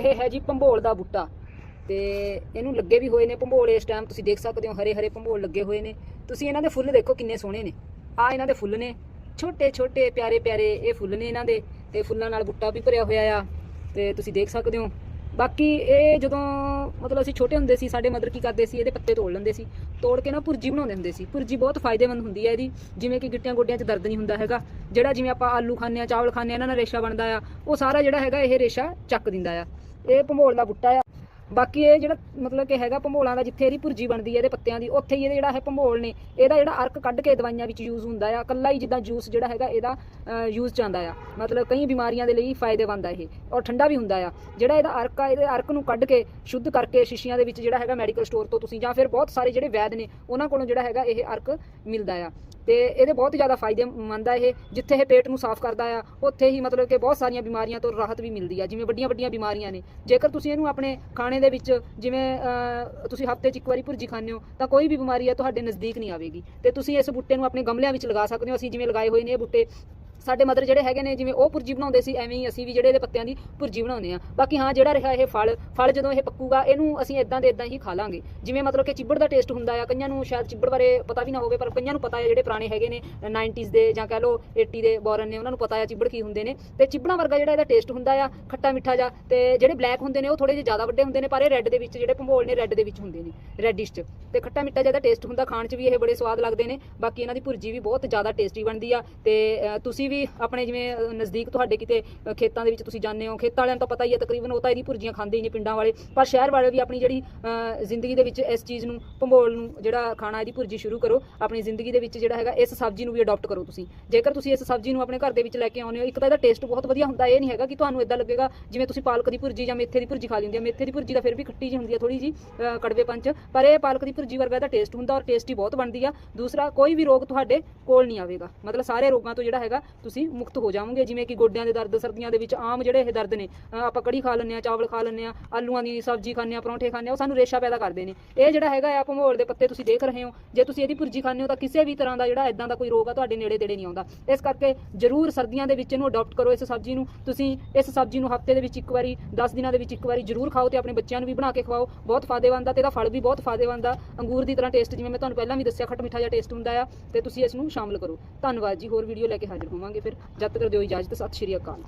ਇਹ ਹੈ ਜੀ ਭੰਬੋਲ ਦਾ ਬੂਟਾ। ਤੇ ਇਹਨੂੰ ਲੱਗੇ ਵੀ ਹੋਏ ਨੇ ਭੰਬੋਲ, ਇਸ ਟਾਈਮ ਤੁਸੀਂ ਦੇਖ ਸਕਦੇ ਹੋ ਹਰੇ ਹਰੇ ਭੰਬੋਲ ਲੱਗੇ ਹੋਏ ਨੇ। ਤੁਸੀਂ ਇਹਨਾਂ ਦੇ ਫੁੱਲ ਦੇਖੋ ਕਿੰਨੇ ਸੋਹਣੇ ਨੇ। ਆ ਇਹਨਾਂ ਦੇ ਫੁੱਲ ਨੇ। ਛੋਟੇ ਛੋਟੇ ਪਿਆਰੇ ਪਿਆਰੇ ਇਹ ਫੁੱਲ ਨੇ ਇਹਨਾਂ ਦੇ। ਤੇ ਫੁੱਲਾਂ ਨਾਲ ਬੂਟਾ ਵੀ ਭਰਿਆ ਹੋਇਆ ਆ। ਤੇ ਤੁਸੀਂ ਦੇਖ ਸਕਦੇ ਹੋ। ਬਾਕੀ ਇਹ ਜਦੋਂ ਮਤਲਬ ਅਸੀਂ ਛੋਟੇ ਹੁੰਦੇ ਸੀ, ਸਾਡੇ ਮਦਰ ਕੀ ਕਰਦੇ ਸੀ? ਇਹਦੇ ਪੱਤੇ ਤੋੜ ਲੈਂਦੇ ਸੀ। ਤੋੜ ਕੇ ਨਾ ਭੁਰਜੀ ਬਣਾਉਂਦੇ ਹੁੰਦੇ ਸੀ। ਭੁਰਜੀ ਬਹੁਤ ਫਾਇਦੇਮੰਦ ਹੁੰਦੀ ਹੈ ਇਹਦੀ। ਜਿਵੇਂ ਕਿ ਗਿੱਟਿਆਂ ਗੋਡਿਆਂ 'ਚ ਦਰਦ ਨਹੀਂ ਹੁੰਦਾ ਹੈਗਾ। ਜਿਹੜਾ ਜਿਵੇਂ ਆਪਾਂ ਆਲੂ ਖਾਂਦੇ ਆ ਚਾਵਲ ਖਾਂਦੇ ਆ ਇਹਨਾਂ ਨਾਲ ਰੇਸ਼ਾ ਬਣਦਾ ਆ। ਉਹ ਸਾਰਾ ਜਿਹੜਾ ਹੈਗਾ ਇਹ ਰੇਸ਼ਾ ਚੱਕ ਦਿੰਦਾ ਆ। ਇਹ ਭੰਬੋਲ ਦਾ ਬੂਟਾ ਆ। ਬਾਕੀ ਇਹ ਜਿਹੜਾ ਮਤਲਬ ਕਿ ਹੈਗਾ ਭੰਬੋਲਾਂ ਦਾ ਜਿੱਥੇ ਇਹਦੀ ਭੁਰਜੀ ਬਣਦੀ ਹੈ ਇਹਦੇ ਪੱਤਿਆਂ ਦੀ, ਉੱਥੇ ਹੀ ਇਹਦੇ ਜਿਹੜਾ ਇਹ ਭੰਬੋਲ ਨੇ, ਇਹਦਾ ਜਿਹੜਾ ਅਰਕ ਕੱਢ ਕੇ ਦਵਾਈਆਂ ਵਿੱਚ ਯੂਜ਼ ਹੁੰਦਾ ਆ। ਕੱਲਾ ਹੀ ਜਿੱਦਾਂ ਜੂਸ ਜਿਹੜਾ ਹੈਗਾ ਇਹਦਾ ਯੂਜ਼ ਚ ਆਉਂਦਾ ਆ। ਮਤਲਬ ਕਈ ਬਿਮਾਰੀਆਂ ਦੇ ਲਈ ਫਾਇਦੇਮੰਦ ਆ ਇਹ, ਔਰ ਠੰਡਾ ਵੀ ਹੁੰਦਾ ਆ। ਜਿਹੜਾ ਇਹਦਾ ਅਰਕ ਆ, ਇਹਦੇ ਅਰਕ ਨੂੰ ਕੱਢ ਕੇ ਸ਼ੁੱਧ ਕਰਕੇ ਸ਼ੀਸ਼ੀਆਂ ਦੇ ਵਿੱਚ ਜਿਹੜਾ ਹੈਗਾ ਮੈਡੀਕਲ ਸਟੋਰ ਤੋਂ ਤੁਸੀਂ ਜਾਂ ਫਿਰ ਬਹੁਤ ਸਾਰੇ ਜਿਹੜੇ ਵੈਦ ਨੇ, ਉਹਨਾਂ ਕੋਲੋਂ ਜਿਹੜਾ ਹੈਗਾ ਇਹ ਅਰਕ ਮਿਲਦਾ ਆ। ਤੇ ਇਹਦੇ ਬਹੁਤ ਜ਼ਿਆਦਾ ਫਾਇਦੇਮੰਦ ਆ ਇਹ। ਜਿੱਥੇ ਇਹ ਪੇਟ ਨੂੰ ਸਾਫ਼ ਕਰਦਾ ਆ, ਉੱਥੇ ਹੀ ਮਤਲਬ ਕਿ ਬਹੁਤ ਸਾਰੀਆਂ ਬਿਮਾਰੀਆਂ ਤੋਂ ਰਾਹਤ ਵੀ ਮਿਲਦੀ ਆ। ਜਿਵੇਂ ਵੱਡੀਆਂ ਵੱਡੀਆਂ ਬਿਮਾਰੀਆਂ ਨੇ। ਜੇਕਰ ਤੁਸੀਂ ਇਹਨੂੰ ਆਪਣੇ ਖਾਣੇ ਦੇ ਵਿੱਚ ਜਿਵੇਂ ਤੁਸੀਂ ਹਫ਼ਤੇ 'ਚ ਇੱਕ ਵਾਰੀ ਭੁਰਜੀ ਖਾਂਦੇ ਹੋ, ਤਾਂ ਕੋਈ ਵੀ ਬਿਮਾਰੀ ਆ ਤੁਹਾਡੇ ਨਜ਼ਦੀਕ ਨਹੀਂ ਆਵੇਗੀ। ਤੇ ਤੁਸੀਂ ਇਸ ਬੂਟੇ ਨੂੰ ਆਪਣੇ ਗਮਲਿਆਂ ਵਿੱਚ ਲਗਾ ਸਕਦੇ ਹੋ। ਅਸੀਂ ਜਿਵੇਂ ਲਗਾਏ ਹੋਏ ਨੇ ਇਹ ਬੂਟੇ ਸਾਡੇ ਮਦਰ ਜਿਹੜੇ ਹੈਗੇ ਨੇ ਜਿਵੇਂ ਉਹ ਭੁਰਜੀ ਬਣਾਉਂਦੇ ਸੀ ਐਵੇਂ ਹੀ ਅਸੀਂ ਵੀ ਜਿਹੜੇ ਇਹਦੇ ਪੱਤਿਆਂ ਦੀ ਭੁਰਜੀ ਬਣਾਉਂਦੇ ਆ ਬਾਕੀ ਹਾਂ ਜਿਹੜਾ ਰਿਹਾ ਇਹ ਫਲ ਫਲ ਜਦੋਂ ਇਹ ਪੱਕੂਗਾ ਇਹਨੂੰ ਅਸੀਂ ਇਦਾਂ ਦੇ ਇਦਾਂ ਹੀ ਖਾ ਲਾਂਗੇ। ਜਿਵੇਂ ਮਤਲਬ ਕਿ ਚਿੱਬੜ ਦਾ ਟੇਸਟ ਹੁੰਦਾ ਆ ਕਈਆਂ ਨੂੰ ਸ਼ਾਇਦ ਚਿੱਬੜ ਬਾਰੇ ਪਤਾ ਵੀ ਨਾ ਹੋਵੇ ਪਰ ਕਈਆਂ ਨੂੰ ਪਤਾ ਹੈ ਜਿਹੜੇ ਪੁਰਾਣੇ ਹੈਗੇ ਨੇ 90s ਦੇ ਜਾਂ ਕਹਿ ਲਓ 80 ਦੇ ਬੋਰਨ ਨੇ ਉਹਨਾਂ ਨੂੰ ਪਤਾ ਆ ਚਿੱਬੜ ਕੀ ਹੁੰਦੇ ਨੇ। ਤੇ ਚਿੱਬੜਾਂ ਵਰਗਾ ਜਿਹੜਾ ਇਹਦਾ ਟੇਸਟ ਹੁੰਦਾ ਆ ਖੱਟਾ ਮਿੱਠਾ ਜਾ ਤੇ ਜਿਹੜੇ ਬਲੈਕ ਹੁੰਦੇ ਨੇ ਉਹ ਥੋੜੇ ਜਿਹੇ ਜ਼ਿਆਦਾ ਵੱਡੇ ਹੁੰਦੇ ਨੇ ਪਰ ਇਹ ਰੈੱਡ ਦੇ ਵਿੱਚ ਜਿਹੜੇ ਭੰਬੋਲ ਨੇ ਰੈੱਡ ਦੇ ਵਿੱਚ ਹੁੰਦੇ ਨੇ ਰੈਡਿਸ਼ ਚ। ਤੇ ਖੱਟਾ ਮਿੱਠਾ ਜਿਹਾ ਟੇਸਟ ਹੁੰਦਾ ਖਾਣ ਚ ਵੀ ਇਹ ਬੜੇ ਸਵਾਦ ਲੱਗਦੇ ਨੇ। ਬਾਕੀ ਇਹਨਾਂ ਦੀ ਭੁਰਜੀ ਵੀ ਬਹੁਤ ਜ਼ਿਆਦਾ ਟੇਸਟੀ ਬਣਦੀ ਆ ਤੇ ਅ, ਤੁਸੀਂ ਵੀ ਆਪਣੇ ਜਿਵੇਂ ਨਜ਼ਦੀਕ ਤੁਹਾਡੇ ਕਿਤੇ ਖੇਤਾਂ ਦੇ ਵਿੱਚ ਤੁਸੀਂ ਜਾਂਦੇ ਹੋ, ਖੇਤਾਂ ਵਾਲਿਆਂ ਨੂੰ ਤਾਂ ਪਤਾ ਹੀ ਹੈ ਤਕਰੀਬਨ ਉਹ ਤਾਂ ਇਹਦੀ ਭੁਰਜੀਆਂ ਖਾਂਦੇ ਹੀ ਨੇ ਪਿੰਡਾਂ ਵਾਲੇ। ਪਰ ਸ਼ਹਿਰ ਵਾਲੇ ਵੀ ਆਪਣੀ ਜਿਹੜੀ ਜ਼ਿੰਦਗੀ ਦੇ ਵਿੱਚ ਇਸ ਚੀਜ਼ ਨੂੰ, ਭੰਬੋਲ ਨੂੰ, ਜਿਹੜਾ ਖਾਣਾ ਇਹਦੀ ਭੁਰਜੀ ਸ਼ੁਰੂ ਕਰੋ, ਆਪਣੀ ਜ਼ਿੰਦਗੀ ਦੇ ਵਿੱਚ ਜਿਹੜਾ ਹੈਗਾ ਇਸ ਸਬਜ਼ੀ ਨੂੰ ਵੀ ਅਡਾਪਟ ਕਰੋ ਤੁਸੀਂ। ਜੇਕਰ ਤੁਸੀਂ ਇਸ ਸਬਜ਼ੀ ਨੂੰ ਆਪਣੇ ਘਰ ਦੇ ਵਿੱਚ ਲੈ ਕੇ ਆਉਂਦੇ ਹੋ, ਇੱਕ ਤਾਂ ਇਹਦਾ ਟੇਸਟ ਬਹੁਤ ਵਧੀਆ ਹੁੰਦਾ, ਇਹ ਨਹੀਂ ਹੈਗਾ ਕਿ ਤੁਹਾਨੂੰ ਇਦਾਂ ਲੱਗੇਗਾ ਜਿਵੇਂ ਤੁਸੀਂ ਪਾਲਕ ਦੀ ਭੁਰਜੀ ਜਾਂ ਮੇਥੇ ਦੀ ਭੁਰਜੀ ਖਾ ਲੈਂਦੇ ਹੋ। ਮੇਥੇ ਦੀ ਭੁਰਜੀ ਤਾਂ ਫਿਰ ਵੀ ਖੱਟੀ ਜਿਹੀ ਹੁੰਦੀ ਹੈ ਥੋੜੀ ਜੀ ਕੜਵੇ 'ਚ ਪਰ ਇਹ ਪਾਲਕ ਦੀ ਭੁਰਜੀ ਵਰਗਾ ਇਹਦਾ ਟੇਸਟ ਹੁੰਦਾ ਔਰ ਟੇਸਟੀ ਬਹੁਤ ਬਣਦੀ ਆ। ਦੂਸਰਾ, ਕੋਈ ਵੀ ਰੋਗ ਤੁਹਾਡੇ ਕੋਲ ਨਹੀਂ ਆਵੇਗਾ। ਮਤਲਬ ਸਾਰੇ ਰੋਗਾਂ ਤੋਂ ਜਿਹੜਾ ਹੈਗਾ ਤੁਸੀਂ ਮੁਕਤ ਹੋ ਜਾਓਗੇ ਜਿਵੇਂ ਕਿ ਗੋਡਿਆਂ ਦੇ ਦਰਦ, ਸਰਦੀਆਂ ਦੇ ਵਿੱਚ ਆਮ ਜਿਹੜੇ ਇਹ ਦਰਦ ਨੇ ਆਪਾਂ ਕੜੀ ਖਾ ਲੈਂਦੇ ਆ ਚਾਵਲ ਖਾ ਲੈਂਦੇ ਆ ਆਲੂਆਂ ਦੀ ਸਬਜ਼ੀ ਖਾਂਦੇ ਆ ਪਰੌਂਠੇ ਖਾਂਦੇ ਆ ਉਹ ਸਾਨੂੰ ਰੇਸ਼ਾ ਪੈਦਾ ਕਰਦੇ ਨੇ। ਇਹ ਜਿਹੜਾ ਹੈਗਾ ਆ ਭੰਗੋੜ ਦੇ ਪੱਤੇ ਤੁਸੀਂ ਦੇਖ ਰਹੇ ਹੋ। ਜੇ ਤੁਸੀਂ ਇਹਦੀ ਭੁਰਜੀ ਖਾਂਦੇ ਹੋ, ਤਾਂ ਕਿਸੇ ਵੀ ਤਰ੍ਹਾਂ ਦਾ ਜਿਹੜਾ ਇਦਾਂ ਦਾ ਕੋਈ ਰੋਗ ਆ, ਤੁਹਾਡੇ ਨੇੜੇ ਤੇੜੇ ਨਹੀਂ ਆਉਂਦਾ। ਇਸ ਕਰਕੇ ਜਰੂਰ ਸਰਦੀਆਂ ਦੇ ਵਿੱਚ ਇਹਨੂੰ ਅਡਾਪਟ ਕਰੋ ਇਸ ਸਬਜ਼ੀ ਨੂੰ। ਤੁਸੀਂ ਇਸ ਸਬਜ਼ੀ ਨੂੰ ਹਫ਼ਤੇ ਦੇ ਵਿੱਚ ਇੱਕ ਵਾਰੀ 10 ਦਿਨਾਂ ਦੇ ਵਿੱਚ ਇੱਕ ਵਾਰੀ ਜਰੂਰ ਖਾਓ ਤੇ ਆਪਣੇ ਬੱਚਿਆਂ ਨੂੰ ਵੀ ਬਣਾ ਕੇ ਖਵਾਓ। ਬਹੁਤ ਫਾਇਦੇਮੰਦ ਆ ਤੇ ਇਹਦਾ ਫਲ ਵੀ ਬਹੁਤ ਫਾਇਦੇਮੰਦ ਆ। ਅੰਗੂਰ ਦੀ ਤਰ੍ਹਾਂ ਟੇਸਟ ਜਿਵੇਂ ਮੈਂ ਤੁਹਾਨੂੰ ਪਹਿਲਾਂ ਵੀ ਦੱਸਿਆ, ਖੱਟ ਮਿੱਠਾ ਜਿਹਾ ਟੇਸਟ ਹੁੰਦਾ ਆ, ਤੇ ਤੁਸੀਂ ਇਸ ਨੂੰ ਸ਼ਾਮਲ ਕਰੋ। ਧੰਨਵਾਦ ਜੀ, ਹੋਰ ਵੀਡੀਓ ਲੈ ਕੇ ਹਾਜ਼ਰ ਹੋਵਾਂਗੇ। ਫਿਰ ਜਦ ਤੱਕ ਦਿਓ ਇਜਾਜ਼ਤ ਸਤਿ ਸ਼੍ਰੀ ਅਕਾਲ।